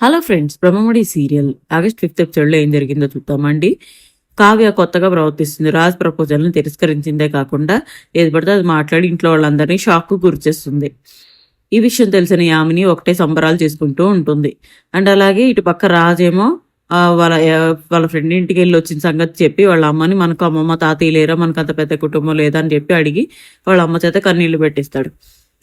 Hello friends Brahmamudi serial August fifth ఎపిసోడ్లో ఏం జరిగిందో చూద్దామండి కావ్య కొత్తగా ప్రవర్తిస్తుంది. రాజ్ ప్రపోజల్ని తిరస్కరించిందే కాకుండా ఏది పడితే అది మాట్లాడి ఇంట్లో వాళ్ళందరినీ షాక్కు గురిచేస్తుంది. ఈ విషయం తెలిసిన యామిని ఒకటే సంబరాలు చేసుకుంటూ ఉంటుంది. అండ్ అలాగే ఇటు పక్క రాజేమో వాళ్ళ వాళ్ళ ఫ్రెండ్ ఇంటికి వెళ్ళి వచ్చిన సంగతి చెప్పి వాళ్ళ అమ్మని మనకు అమ్మమ్మ తాతయ్య లేరా? మనకు అంత పెద్ద కుటుంబం లేదా? అని చెప్పి అడిగి వాళ్ళ అమ్మ చేత కన్నీళ్ళు పెట్టిస్తాడు.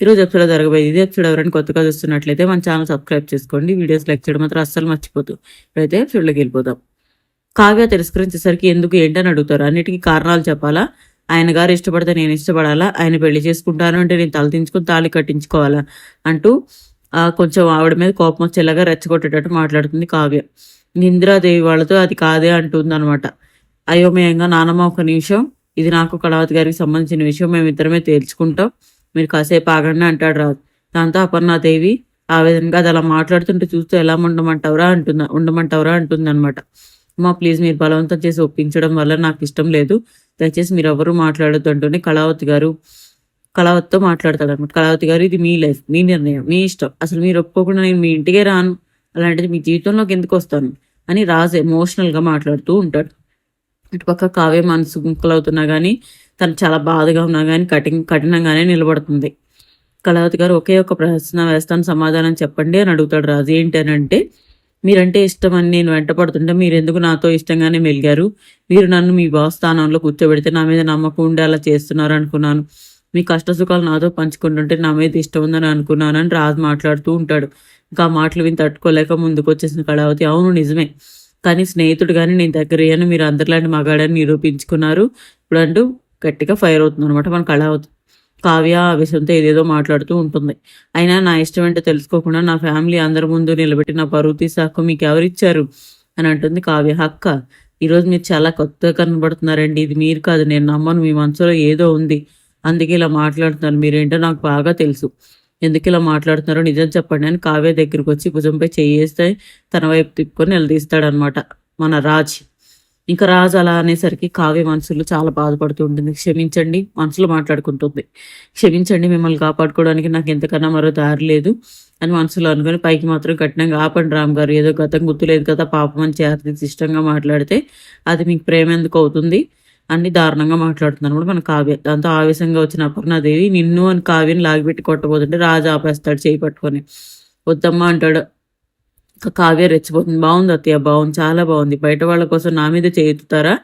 ఈరోజు ఎపిసోడ్ జరగబోయేది ఇది ఎపిసోడ్ ఎవరైనా కొత్తగా చూస్తున్నట్లయితే మన ఛానల్ సబ్స్క్రైబ్ చేసుకోండి. వీడియోస్ లైక్ చేయడం మాత్రం అస్సలు మర్చిపోతూ ఇప్పుడైతే ఎపిసోడ్లోకి వెళ్ళిపోదాం. కావ్య తిరస్కరించేసరికి ఎందుకు ఏంటని అడుగుతారు. అన్నిటికీ కారణాలు చెప్పాలా? ఆయన గారు ఇష్టపడితే నేను ఇష్టపడాలా? ఆయన పెళ్ళి చేసుకుంటాను అంటే నేను తల దించుకుని తాళి కట్టించుకోవాలా? అంటూ కొంచెం ఆవిడ మీద కోపం వచ్చేలాగా రెచ్చగొట్టేటట్టు మాట్లాడుతుంది కావ్య. ఇందిరాదేవి వాళ్ళతో అది కాదే అంటుంది అనమాట అయోమయంగా నానమ్మ ఒక నిమిషం. ఇది నాకు కళావతి గారికి సంబంధించిన విషయం. మేమిద్దరమే తేల్చుకుంటాం. మీరు కాసేపు ఆగండి అంటాడు రాజు. దాంతో అపర్ణాదేవి ఆ విధంగా అది అలా మాట్లాడుతుంటే చూస్తే ఎలా ఉండమంటావురా అంటున్నా ఉండమంటావురా అంటుంది అనమాట అమ్మా ప్లీజ్ మీరు బలవంతం చేసి ఒప్పించడం వల్ల నాకు ఇష్టం లేదు. దయచేసి మీరు ఎవరు మాట్లాడొద్దు అంటూనే కళావతి గారు కళావతితో మాట్లాడతాడు అనమాట కళావతి గారు ఇది మీ లైఫ్ మీ నిర్ణయం మీ ఇష్టం. అసలు మీరు ఒప్పుకోకుండా నేను మీ ఇంటికే రాను. అలాంటిది మీ జీవితంలోకి ఎందుకు వస్తాను? అని రాజు ఎమోషనల్గా మాట్లాడుతూ ఉంటాడు. ఇటుపక్క కావే మనసు గుంకలవుతున్నా కానీ తను చాలా బాధగా ఉన్నా కానీ కఠిన కఠినంగానే నిలబడుతుంది. కళావతి గారు ఒకే ఒక ప్రశ్న వేస్తాను సమాధానం చెప్పండి అని అడుగుతాడు రాజు. ఏంటి అని అంటే మీరంటే ఇష్టం అని నేను వెంట పడుతుంటే మీరు ఎందుకు నాతో ఇష్టంగానే మెలిగారు? మీరు నన్ను మీ బాస్ స్థానంలో కూర్చోబెడితే నా మీద నమ్మకం ఉండేలా చేస్తున్నారు అనుకున్నాను. మీ కష్ట సుఖాలు నాతో పంచుకుంటుంటే నా మీద ఇష్టం ఉందని అనుకున్నాను అని రాజు మాట్లాడుతూ ఉంటాడు. ఇంకా ఆ మాటలు విని తట్టుకోలేక ముందుకు వచ్చేసిన కళావతి. అవును నిజమే. కానీ స్నేహితుడు కానీ నేను దగ్గర అయ్యాను మీరు అందరిలాంటి మగాడని నిరూపించుకున్నారు? ఇప్పుడు అంటూ గట్టిగా ఫైర్ అవుతుంది అనమాట అలా అవుతుంది. కావ్య ఆవేశంతో విషయంతో ఏదేదో మాట్లాడుతూ ఉంటుంది. అయినా నా ఇష్టం ఏంటో తెలుసుకోకుండా నా ఫ్యామిలీ అందరి ముందు నిలబెట్టి నా పరువు తీసే మీకు ఎవరిచ్చారు అని అంటుంది కావ్య. హక్క ఈరోజు మీరు చాలా కొత్తగా కనబడుతున్నారండి. ఇది మీరు కాదు నేను నమ్మను. మీ మనసులో ఏదో ఉంది. అందుకే ఇలా మాట్లాడుతున్నారు. మీరేంటో నాకు బాగా తెలుసు. ఎందుకు ఇలా మాట్లాడుతున్నారో నిజం చెప్పండి అని కావ్య దగ్గరికి వచ్చి భుజంపై చేయేస్తే తన వైపు తిప్పుకొని నిలదీస్తాడనమాట మన రాజ్. ఇంకా రాజు అలా అనేసరికి కావ్య మనసులో చాలా బాధపడుతూ ఉంటుంది. క్షమించండి మనసులో మాట్లాడుకుంటుంది. క్షమించండి మిమ్మల్ని కాపాడుకోవడానికి నాకు ఎంతకన్నా మరో దారి లేదు అని మనసులో అనుకుని పైకి మాత్రం కఠినంగా ఆపండి రామ్ గారు ఏదో గతం గుర్తులేదు కదా పాపం అని చేతి ఇష్టంగా మాట్లాడితే అది మీకు ప్రేమ ఎందుకు అవుతుంది? అన్ని దారుణంగా మాట్లాడుతున్నాను కూడా మన కావ్య. దాంతో ఆవేశంగా వచ్చిన అపర్ణాదేవి నిన్ను అని కావ్యని లాగిపెట్టి కొట్టబోతుంటే రాజు ఆపేస్తాడు చేయి పట్టుకొని. వద్దమ్మా అంటాడు. కావ్య రెచ్చిపోతుంది. బాగుంది అత్తయ్య బాగుంది. చాలా బాగుంది. బయట వాళ్ళ కోసం నా మీద చేయుతారా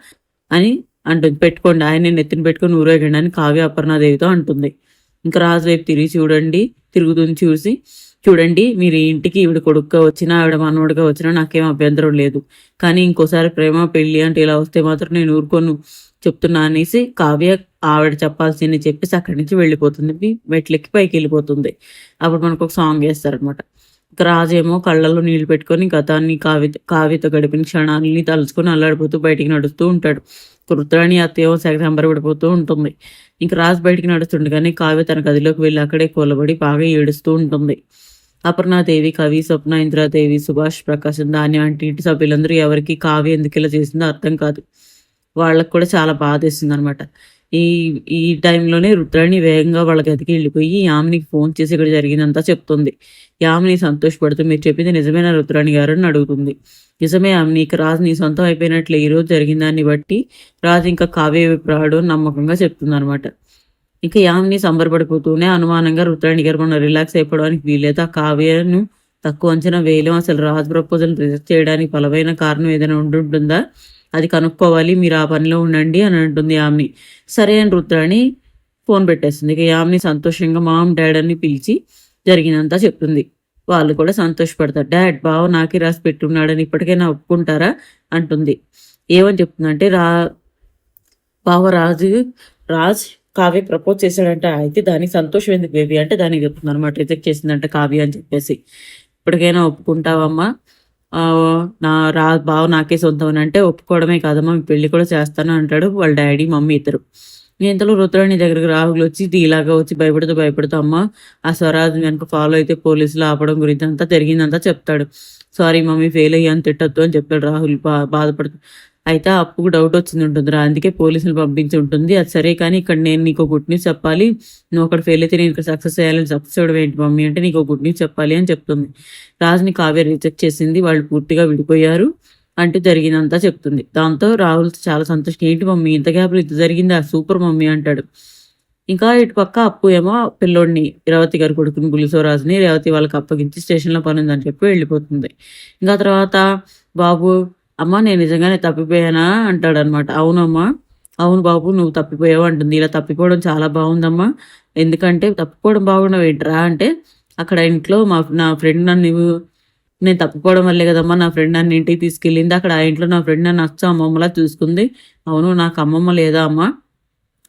అని అంటుంది. పెట్టుకోండి. ఆయన నేను ఎత్తిన పెట్టుకొని ఊరేగండి అని కావ్య అపర్ణాదేవితో అంటుంది. ఇంకా రాజు వైపు తిరిగి చూడండి. తిరుగుతుంది చూసి చూడండి మీరు ఇంటికి ఈవిడ కొడుకుగా వచ్చినా ఆవిడ మనవడిగా వచ్చినా నాకేం అభ్యంతరం లేదు. కానీ ఇంకోసారి ప్రేమ పెళ్ళి అంటే ఇలా వస్తే మాత్రం నేను ఊరుకోను చెప్తున్నా అనేసి కావ్య ఆవిడ చెప్పాల్సింది చెప్పేసి అక్కడి నుంచి వెళ్ళిపోతుంది. మెట్లెక్కి పైకి వెళ్ళిపోతుంది. అప్పుడు మనకు ఒక సాంగ్ వేస్తారనమాట రాజేమో కళ్ళల్లో నీళ్ళు పెట్టుకొని గతాన్ని కావ్య కావ్యతో గడిపిన క్షణాలని తలుచుకొని అల్లాడిపోతూ బయటికి నడుస్తూ ఉంటాడు. కృత్రాణి అత్తేమో సెగ సంబరపడిపోతూ ఉంటుంది. ఇంక రాజు బయటికి నడుస్తుండగానే కావ్య తన గదిలోకి వెళ్ళి అక్కడే కూలబడి బాగా ఏడుస్తూ ఉంటుంది. అపర్ణాదేవి కవి స్వప్న ఇంద్రాదేవి సుభాష్ ప్రకాశం దాని వంటి ఇంటి సభ్యులందరూ ఎవరికి కావ్య ఎందుకు ఇలా చేసిందో అర్థం కాదు. వాళ్ళకు కూడా చాలా బాధేస్తుంది అనమాట ఈ ఈ టైంలోనే రుద్రాణి వేగంగా వాళ్ళ గదికి వెళ్ళిపోయి యామినికి ఫోన్ చేసి ఇక్కడ జరిగిందంతా చెప్తుంది. యామిని సంతోషపడుతూ మీరు చెప్పింది నిజమైన రుద్రాణి గారు? అని అడుగుతుంది. నిజమే యామిని ఇక రాజు నీ సొంతం అయిపోయినట్లే ఈరోజు జరిగిందాన్ని జరిగిన దాన్ని బట్టి రాజు ఇంకా కావ్య విప్రాడు నమ్మకంగా చెప్తుంది అనమాట ఇంకా యామిని సంబరపడిపోతూనే అనుమానంగా రుద్రాణి గారు మనం రిలాక్స్ అయిపోవడానికి వీలేదు ఆ కావ్యను తక్కువ అంచనా వేయలేం. అసలు రాజు ప్రపోజల్ రిజెక్ట్ చేయడానికి బలమైన కారణం ఏదైనా ఉంటుందా అది కనుక్కోవాలి. మీరు ఆ పనిలో ఉండండి అని అంటుంది యామిని. సరే అని రుద్రాణి ఫోన్ పెట్టేస్తుంది. ఇక యామిని సంతోషంగా మామ్ డాడ్ అని పిలిచి జరిగినంతా చెప్తుంది. వాళ్ళు కూడా సంతోషపడతారు. డాడ్ బావ నాకే రాసి పెట్టున్నాడని ఇప్పటికైనా ఒప్పుకుంటారా? అంటుంది. ఏమని చెప్తుందంటే రా బావ రాజు రాజ్ కావ్య ప్రపోజ్ చేశాడంట అయితే దానికి సంతోషం ఎందుకు బేబీ? అంటే దానికి చెప్తుంది అనమాట రిజెక్ట్ చేసిందంట కావ్య అని చెప్పేసి. ఇప్పటికైనా ఒప్పుకుంటావమ్మా? నా రా బావ నాకే సొంతం అని అంటే ఒప్పుకోవడమే కాదమ్మా మీ పెళ్ళి కూడా చేస్తాను అంటాడు వాళ్ళ డాడీ మమ్మీ ఇద్దరు. ఇంతలో రుద్రాణి దగ్గరికి రాహుల్ వచ్చి ఇలాగా వచ్చి భయపడుతూ భయపడుతూ అమ్మ ఆ స్వరాజ్ వెనక ఫాలో అయితే పోలీసులు ఆపడం గురించి అంతా జరిగిందంతా చెప్తాడు. సారీ మమ్మీ ఫెయిల్ అయ్యాను తిట్టద్దు అని చెప్పాడు రాహుల్ బా బాధపడుతూ. అయితే అప్పుకు డౌట్ వచ్చింది ఉంటుందిరా. అందుకే పోలీసులు పంపించి ఉంటుంది. అది సరే కానీ ఇక్కడ నేను నీకు గుడ్ న్యూస్ చెప్పాలి. నువ్వు అక్కడ ఫెయిల్ అయితే నేను ఇక్కడ సక్సెస్ అయ్యాలని సక్సెస్ అవ్వడం ఏంటి మమ్మీ అంటే నీకు గుడ్ న్యూస్ చెప్పాలి అని చెప్తుంది. రాజుని కావ్య రిజెక్ట్ చేసింది. వాళ్ళు పూర్తిగా విడిపోయారు అంటూ జరిగిందంతా చెప్తుంది. దాంతో రాహుల్ చాలా సంతోషం. ఏంటి మమ్మీ ఇంత గ్యాప్లో ఇంత జరిగిందా? సూపర్ మమ్మీ అంటాడు. ఇంకా ఇటు పక్క అప్పు ఏమో పిల్లోడిని రేవతి గారి కొడుకుని గులిసోరాజుని రేవతి వాళ్ళకి అప్పగించి స్టేషన్లో పని ఉందని చెప్పి వెళ్ళిపోతుంది. ఇంకా తర్వాత బాబు అమ్మ నేను నిజంగానే తప్పిపోయానా అంటాడనమాట. అవునమ్మా అవును బాబు నువ్వు తప్పిపోయావు అంటుంది. ఇలా తప్పిపోవడం చాలా బాగుందమ్మా. ఎందుకంటే తప్పిపోవడం బాగుండవు ఏంట్రా అంటే అక్కడ ఇంట్లో మా నా ఫ్రెండ్ నన్ను నేను తప్పిపోవడం వల్లే కదమ్మా నా ఫ్రెండ్ నన్ను ఇంటికి తీసుకెళ్ళింది. అక్కడ ఆ ఇంట్లో నా ఫ్రెండ్ నన్ను అచ్చ అమ్మమ్మలా చూసుకుంది. అవును నాకు అమ్మమ్మ లేదా అమ్మా?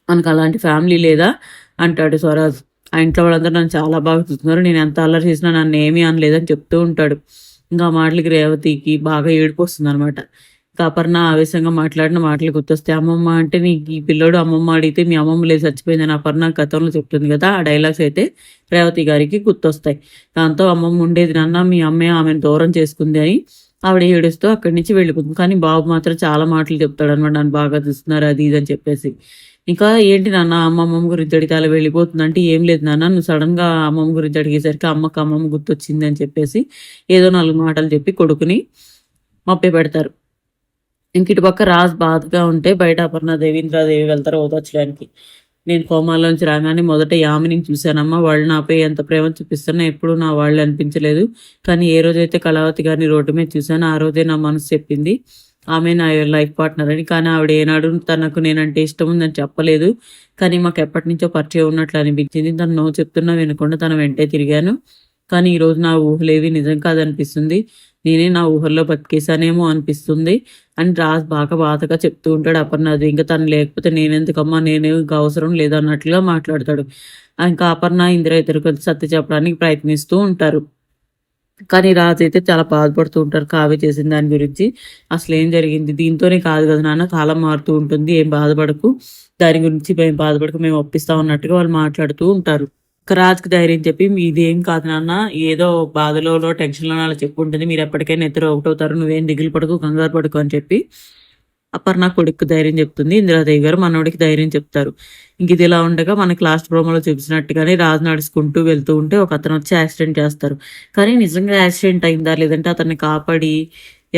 మనకు అలాంటి ఫ్యామిలీ లేదా? అంటాడు స్వరాజ్. ఆ ఇంట్లో వాళ్ళందరూ నన్ను చాలా బాగా చూస్తున్నారు. నేను ఎంత అల్లరి చేసినా నన్ను ఏమీ అనలేదని చెప్తూ ఉంటాడు. ఇంకా మాటలకి రేవతికి బాగా ఏడుపు వస్తుంది అనమాట కాపర్న ఆవేశంగా మాట్లాడిన మాటలు గుర్తొస్తాయి అమ్మమ్మ అంటే నీకు ఈ పిల్లోడు అమ్మమ్మ అడిగితే మీ అమ్మమ్మ లేదు చచ్చిపోయిందని అపర్ణ గతంలో చెప్తుంది కదా ఆ డైలాగ్స్ అయితే రేవతి గారికి గుర్తొస్తాయి. దాంతో అమ్మమ్మ ఉండేది నాన్న మీ అమ్మే ఆమెను దూరం చేసుకుంది అని ఆవిడ ఏడుస్తూ అక్కడి నుంచి వెళ్ళిపోతుంది. కానీ బాబు మాత్రం చాలా మాటలు చెప్తాడు అనమాట. నన్ను బాగా చూస్తున్నారు అది ఇది అని చెప్పేసి. ఇంకా ఏంటి నాన్న అమ్మమ్మ గురించి అడిగితే అలా వెళ్ళిపోతుంది అంటే ఏం లేదు నాన్న నువ్వు సడన్గా అమ్మమ్మ గురించి అడిగేసరికి అమ్మకి అమ్మమ్మ గుర్తొచ్చింది అని చెప్పేసి ఏదో నాలుగు మాటలు చెప్పి కొడుకుని మప్పి పెడతారు ఇంక ఇటు పక్క రాజ్ బాధగా ఉంటే బయట అపర్ణ దేవీంద్రాదేవి వెళ్తారు ఓదొచ్చడానికి నేను కోమాలోంచి రాగానే మొదట యామిని చూశానమ్మా. వాళ్ళు నాపై ఎంత ప్రేమ చూపిస్తున్నా ఎప్పుడూ నా వాళ్ళు అనిపించలేదు. కానీ ఏ రోజైతే కళావతి గారిని రోడ్డు మీద చూశానో ఆ రోజే నా మనసు చెప్పింది. ఆమె నా లైఫ్ పార్ట్నర్ అని. కానీ ఆవిడ ఏనాడు తనకు నేనంటే ఇష్టం ఉందని చెప్పలేదు. కానీ మాకు ఎప్పటి నుంచో పరిచయం ఉన్నట్లు అనిపించింది. తను నో చెప్తున్నా వినకుండా తన వెంటే తిరిగాను. కానీ ఈరోజు నా ఊహలేవి నిజం కాదనిపిస్తుంది. నేనే నా ఊహల్లో బతికేశానేమో అనిపిస్తుంది. అని రాజ్ బాగా బాధగా చెప్తూ ఉంటాడు. అపర్ణది ఇంకా తను లేకపోతే నేనెందుకమ్మా? నేనే ఇంకా అవసరం లేదన్నట్లుగా మాట్లాడతాడు. ఇంకా అపర్ణ ఇందిర ఇద్దరు సత్య చెప్పడానికి ప్రయత్నిస్తూ ఉంటారు. కానీ రాజు అయితే చాలా బాధపడుతూ ఉంటారు కావ్య చేసిన దాని గురించి. అసలు ఏం జరిగింది? దీంతోనే కాదు కదా నాన్న కాలం మారుతూ ఉంటుంది. ఏం బాధపడకు. దాని గురించి మేము బాధపడకు మేము ఒప్పిస్తా ఉన్నట్టుగా వాళ్ళు మాట్లాడుతూ ఉంటారు. రాజ్కి ధైర్యం చెప్పి ఇదేం కాదు నాన్న ఏదో బాధలో టెన్షన్లో అలా చెప్పుకుంటుంది మీరు ఎప్పటికైనా ఇద్దరు ఒకటవుతారు నువ్వేం దిగులు పడకు కంగారు పడుకు అని చెప్పి అపర్ణ కొడుకు ధైర్యం చెప్తుంది. ఇందిరాదేవి గారు మనోడికి ధైర్యం చెప్తారు. ఇంక ఇది ఇలా ఉండగా మనకి లాస్ట్ ప్రోమోలో చూపించినట్టుగానే రాజు నడుచుకుంటూ వెళ్తూ ఉంటే ఒక అతను వచ్చి యాక్సిడెంట్ చేస్తారు. కానీ నిజంగా యాక్సిడెంట్ అయిందా లేదంటే అతన్ని కాపాడి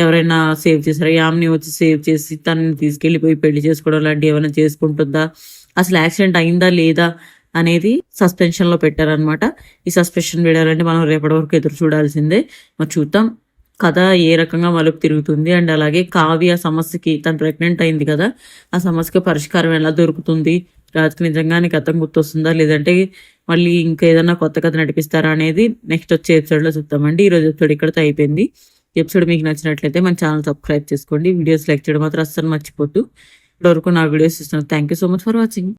ఎవరైనా సేవ్ చేశారా? యామ్ని వచ్చి సేవ్ చేసి తనని తీసుకెళ్ళిపోయి పెళ్ళి చేసుకోవడం లాంటివి ఏమైనా చేసుకుంటుందా? అసలు యాక్సిడెంట్ అయిందా లేదా? అనేది సస్పెన్షన్లో పెట్టారనమాట ఈ సస్పెన్షన్ వేయాలంటే మనం రేపటి వరకు ఎదురు చూడాల్సిందే. మరి చూద్దాం. కథ ఏ రకంగా మలుపు తిరుగుతుంది అండ్ అలాగే కావ్య సమస్యకి తను ప్రెగ్నెంట్ అయింది కదా ఆ సమస్యకి పరిష్కారం ఎలా దొరుకుతుంది? రాజుకి నిజంగానే గతం గుర్తొస్తుందా? లేదంటే మళ్ళీ ఇంకా ఏదన్నా కొత్త కథ నడిపిస్తారా అనేది నెక్స్ట్ వచ్చే ఎపిసోడ్లో చూద్దామండి. ఈరోజు ఎపిసోడ్ ఇక్కడతో అయిపోయింది. ఎపిసోడ్ మీకు నచ్చినట్లయితే మన ఛానల్ సబ్స్క్రైబ్ చేసుకోండి. వీడియోస్ లైక్ చేయడం మాత్రం అస్సలు మర్చిపోద్దు. ఇప్పటివరకు నా వీడియోస్ ఇస్తున్నాను thank you so much for watching